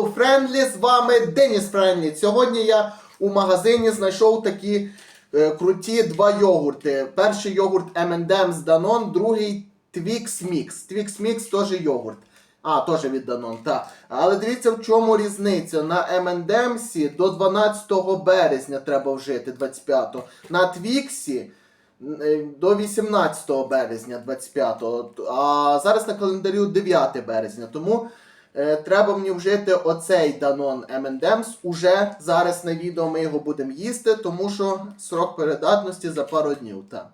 Hello Friendly, з вами Деніс Френдлі. Сьогодні я у магазині знайшов такі е, круті два йогурти. Перший йогурт M&M's Danone, другий Twix Mix. Twix Mix теж йогурт. А, теж від Danone, так. Але дивіться, в чому різниця. На M&M's до 12 березня треба вжити, 25-го. На Twix е, до 18 березня 25-го. А зараз на календарю 9 березня. Тому треба мені вжити оцей Danone M&M's. Уже зараз на відео ми його будемо їсти, тому що срок передатності за пару днів. Та.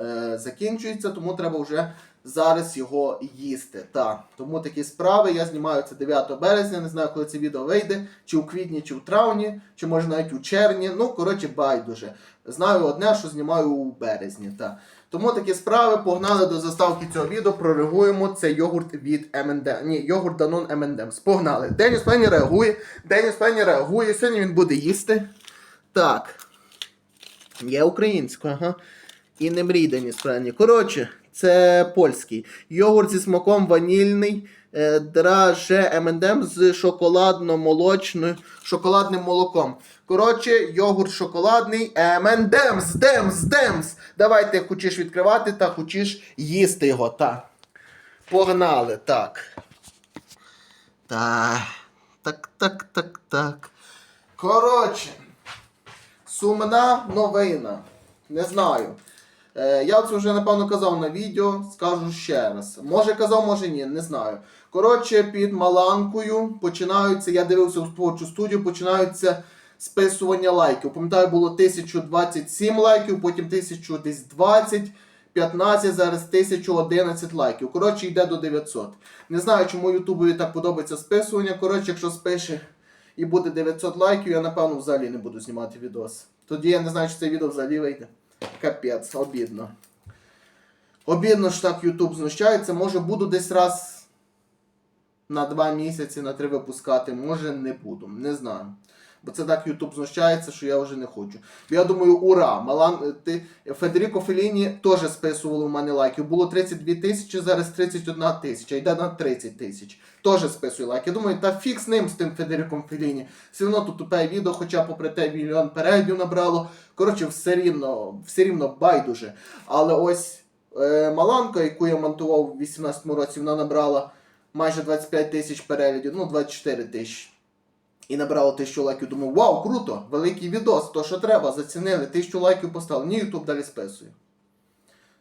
Е, закінчується, тому треба вже зараз його їсти. Та. Тому такі справи. Я знімаю це 9 березня. Не знаю, коли це відео вийде, чи у квітні, чи у травні, чи може навіть у червні. Ну, коротше, байдуже. Знаю одне, що знімаю у березні. Та. Тому такі справи погнали до заставки цього відео. Проригуємо цей йогурт від МНД. Ні, йогурт Данон M&M's. Погнали. Деніс Пенні реагує. Деніс Пенні реагує. Сьогодні він буде їсти. Так. Є українською, ага. І не мрій, Деніс Пенні. Коротше, це польський. Йогурт зі смаком ванільний. е, Драже M&M з шоколадно-молочною шоколадним молоком. Коротше, йогурт шоколадний M&M's, Демс, Демс. Давайте хочеш відкривати та хочеш їсти його. Так. Погнали, так. Так. Так, так, так, так. Коротше. Сумна новина. Не знаю. Е, я це вже напевно казав на відео, скажу ще раз. Може казав, може ні, не знаю. Коротше, під Маланкою починаються, я дивився у творчу студію, починаються списування лайків. Пам'ятаю, було 1027 лайків, потім 1020, 15, зараз 1011 лайків. Коротше, йде до 900. Не знаю, чому Ютубові так подобається списування. Коротше, якщо спише і буде 900 лайків, я напевно взагалі не буду знімати відос. Тоді я не знаю, чи це відео взагалі вийде. Капець, обідно. Обідно, що так YouTube знущається. Може буду десь раз на два місяці, на три випускати, може не буду. Не знаю. Бо це так Ютуб знущається, що я вже не хочу. Я думаю, ура! Малан, ти, Федеріко Феліні теж списувало у мене лайків. Було 32 тисячі, зараз 31 тисяча, йде на 30 тисяч. Теж списує лайки. Думаю, та фіг з ним, з тим Федеріком Феліні. Все одно тут тупе відео, хоча попри те мільйон переглядів набрало. Коротше, все рівно, все рівно байдуже. Але ось е, Маланка, яку я монтував у 18 році, вона набрала майже 25 тисяч переглядів, ну 24 тисячі. І набрало тисячу лайків. Думаю, вау, круто! Великий відос, то що треба, зацінили, тисячу лайків поставили. Ні, Ютуб далі списує.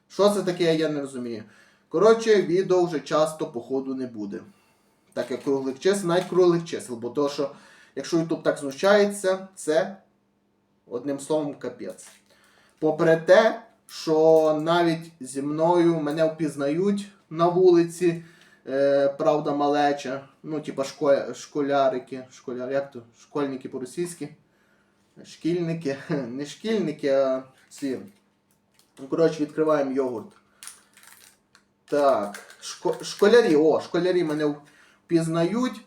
Що це таке, я не розумію. Коротше, відео вже часто, походу, не буде. Так як круглих чисел, навіть круглих чисел. Бо то, що якщо Ютуб так знущається, це одним словом капець. Попри те, що навіть зі мною мене впізнають на вулиці, е, правда, малеча, ну, типа шко... школярики, школяр, як то? Школьники по-російськи. Шкільники, не шкільники, а ці. Ну, коротше, відкриваємо йогурт. Так, шко... школярі, о, школярі мене впізнають.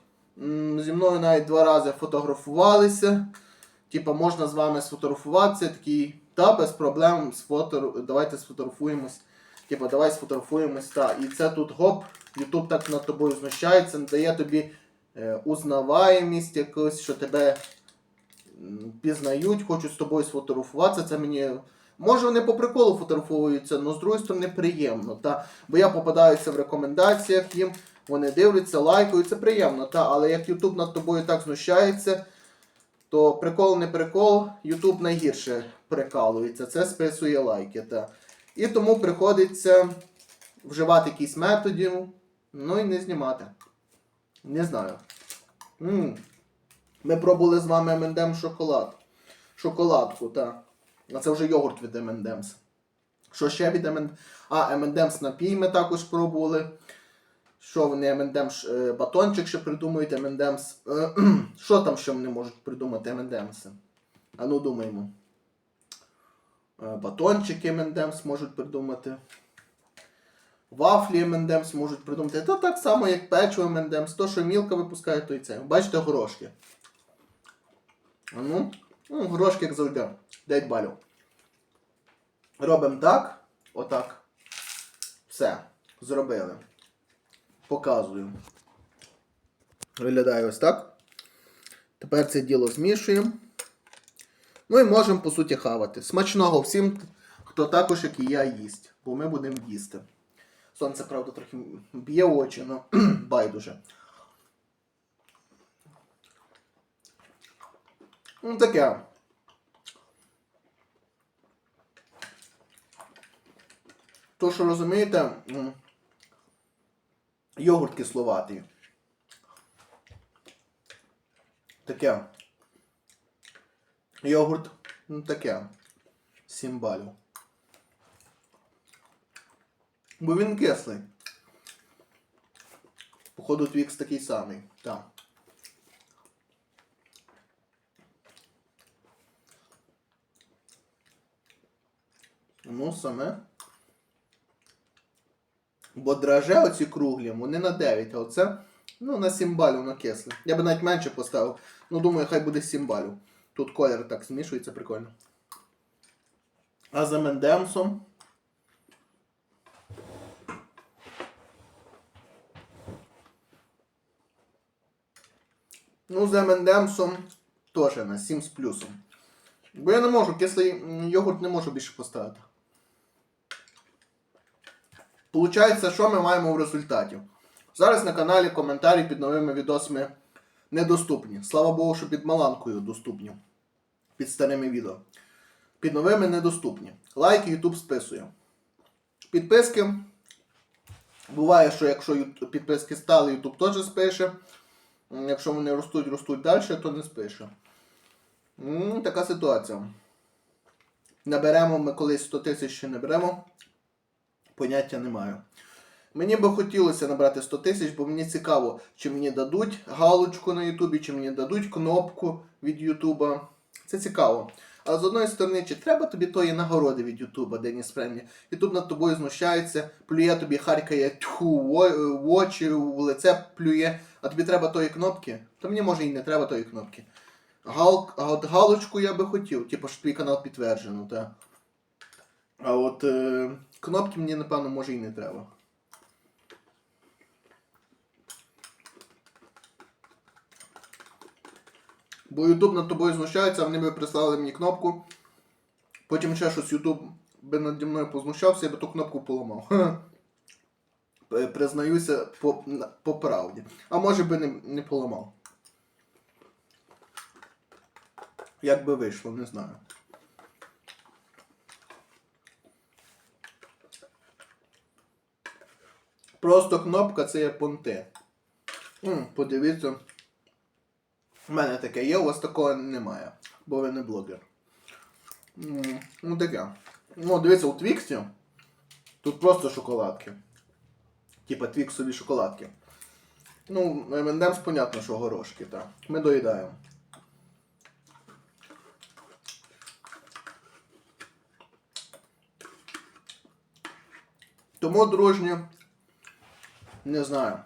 Зі мною навіть два рази фотографувалися. Типа, можна з вами сфотографуватися, такий, та без проблем сфотор... давайте сфотографуємось. Типа, давай сфотографуємось. Та. І це тут гоп, Ютуб так над тобою знущається, дає тобі е, узнаваємість якусь, що тебе пізнають, хочуть з тобою сфотографуватися. Це мені. Може вони по приколу фотографуються, але з другої сторони приємно. Та? Бо я попадаюся в рекомендаціях їм, вони дивляться, лайкають, це приємно. Та? Але як Ютуб над тобою так знущається, то прикол не прикол, Ютуб найгірше прикалується. Це списує лайки. Та. І тому приходиться вживати якісь методів, ну і не знімати. Не знаю. м Ми пробували з вами M&M шоколад. Шоколадку, так. А це вже йогурт від M&M's. Що ще від M&M's? А, M&M's напій ми також пробували. Що вони M&M's е, батончик ще придумують M&M's. Е, Що там ще вони можуть придумати M&M's? А ну думаємо. Е, Батончики M&M's можуть придумати. Вафлі M&M's можуть придумати. Та так само, як печиво M&M's. То, що мілка випускає, то і це. Бачите, горошки. Ну, ну горошки, як завжди. 9 балів. Робимо так. Отак. Все. Зробили. Показую. Виглядає ось так. Тепер це діло змішуємо. Ну і можемо, по суті, хавати. Смачного всім, хто також, як і я, їсть. Бо ми будемо їсти. Сонце, правда, трохи б'є очі, але байдуже. Ну таке. То, що розумієте, йогурт кисловатий. Таке. Йогурт, ну таке. 7 балів. Бо він кислий. Походу, твікс такий самий. Так. Ну, саме. Бо драже оці круглі, вони на 9, а оце ну, на 7 балів на кисле. Я би навіть менше поставив. Ну, думаю, хай буде 7 балів. Тут колір так змішується, прикольно. А за Мендемсом. Ну, за Мендемсом теж на 7 з плюсом. Бо я не можу, кислий йогурт не можу більше поставити. Получається, що ми маємо в результаті? Зараз на каналі коментарі під новими відосами недоступні. Слава Богу, що під Маланкою доступні. Під старими відео. Під новими недоступні. Лайки YouTube списує. Підписки. Буває, що якщо підписки стали, YouTube теж спише. Якщо вони ростуть, ростуть далі, то не спише. Така ситуація. Наберемо ми колись 100 тисяч чи не беремо. Поняття не маю. Мені би хотілося набрати 100 тисяч, бо мені цікаво, чи мені дадуть галочку на Ютубі, чи мені дадуть кнопку від Ютуба. Це цікаво. А з одної сторони, чи треба тобі тої нагороди від Ютуба, Деніс Френлі? Ютуб над тобою знущається, плює тобі, харкає тьху, в очі, в лице плює, а тобі треба тої кнопки? То мені може і не треба тої кнопки. Гал, а от галочку я би хотів, типу, що твій канал підтверджено, так. А от е, кнопки мені, напевно, може і не треба. Бо YouTube над тобою знущається, вони би прислали мені кнопку. Потім ще щось YouTube би наді мною познущався, я би ту кнопку поламав. Признаюся по, по правді. А може би не, не поламав. Як би вийшло, не знаю. Просто кнопка це є понти. М, подивіться. У мене таке є, у вас такого немає, бо ви не блогер. Ну таке. Ну, дивіться, у Твіксі тут просто шоколадки. Типа твіксові шоколадки. Ну, M&M's, понятно, що горошки, так. Ми доїдаємо. Тому, дружні, не знаю.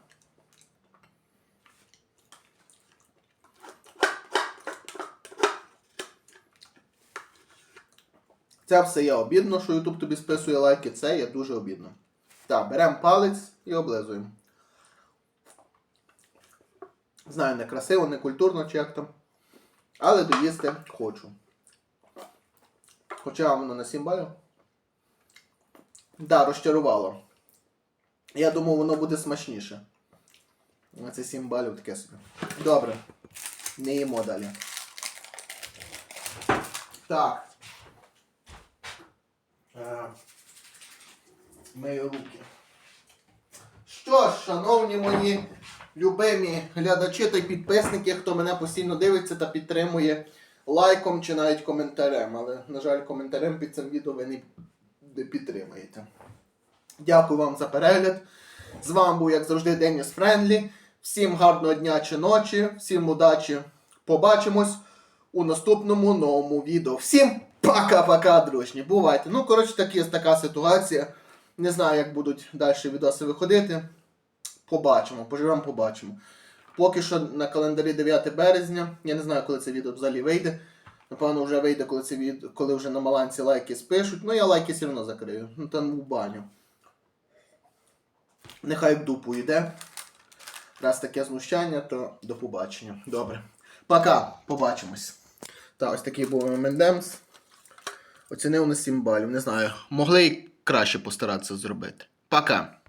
Це все є обідно, що YouTube тобі списує лайки, це є дуже обідно. Так, беремо палець і облизуємо. Знаю, не красиво, не культурно чи як там. Але доїсти хочу. Хоча воно на 7 балів. Да, розчарувало. Я думав, воно буде смачніше. Це 7 балів таке собі. Добре. Не їмо далі. Так. Е, Мию руки. Що ж, шановні мої любимі глядачі та підписники, хто мене постійно дивиться та підтримує лайком чи навіть коментарем. Але, на жаль, коментарем під цим відео ви не підтримуєте. Дякую вам за перегляд. З вами був, як завжди, Деніс Френлі. Всім гарного дня чи ночі, всім удачі. Побачимось у наступному новому відео. Всім пока-пока, дружні. Бувайте. Ну, коротше, такі, така ситуація. Не знаю, як будуть далі відоси виходити. Побачимо, поживемо, побачимо. Поки що на календарі 9 березня. Я не знаю, коли це відео взагалі вийде. Напевно, вже вийде, коли це від... коли вже на маланці лайки спишуть. Ну я лайки все одно закрию. Ну там у баню. Нехай в дупу йде. Раз таке знущання, то до побачення. Добре. Пока, побачимось. Так, ось такий був Мендемс. Оцінив на 7 балів. Не знаю, могли й краще постаратися зробити. Пока.